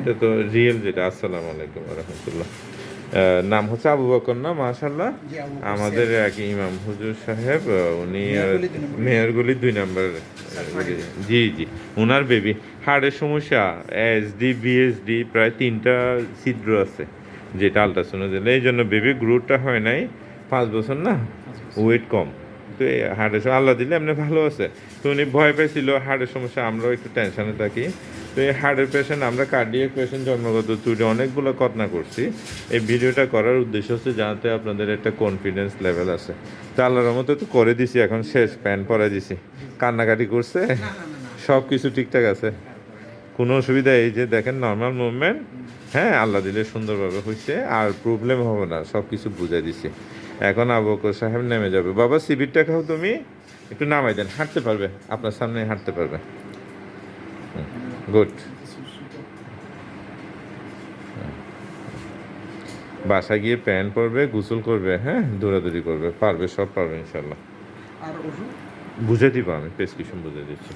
এটা তো রিয়েল যেটা আসসালামু আলাইকুম রহমতুল্লাহ। নাম হচ্ছে আবু বকর না মাশাল্লাহ আমাদের এক ইমাম হুজুর সাহেব উনি মেয়রগুলি দুই নম্বর। দুই নম্বর জি জি। ওনার বেবি হাড়ের সমস্যা এসডি বিএসডি প্রায় তিনটা ছিদ্র আছে যেটা আলট্রাসাউন্ড দিলে এই জন্য বেবি গ্রোথটা হয় নাই পাঁচ বছর না? ওয়েট কম। তো এই হার্টের আল্লাহ দিলে এমনি ভালো আছে। তো উনি ভয় পেয়েছিল হার্টের সমস্যা আমরাও একটু টেনশনে থাকি। তো এই হার্টের পেশেন্ট আমরা কার্ডিয়াক পেশেন্ট জন্মগত ত্রুটি, অনেকগুলো ঘটনা করছি। এই ভিডিওটা করার উদ্দেশ্য হচ্ছে জানাতে আপনাদের একটা কনফিডেন্স লেভেল আছে। তো আল্লাহর মতো তো করে দিছি, এখন শেষ, প্যান্ট পরে দিছি। কান্নাকাটি করছে সব কিছু ঠিকঠাক আছে। কোনো অসুবিধা এই যে দেখেন নর্মাল মুভমেন্ট হ্যাঁ আল্লাহ দিলে সুন্দরভাবে হয়েছে আর প্রবলেম হবে না সব কিছু বুঝাই দিছি। এখন আবকর সাহেব নেমে যাবে। বাবা সিবিরটা খাও তুমি, একটু নামাই দেন, হাঁটতে পারবে, আপনার সামনে হাঁটতে পারবে। গুড। বাসায় গিয়ে প্যান্ট পরবে গোসল করবে হ্যাঁ দৌড়াদৌড়ি করবে পারবে সব পারবে ইনশাল্লাহ বুঝে দিব আমি প্রেসক্রিপশন বুঝে দিচ্ছি।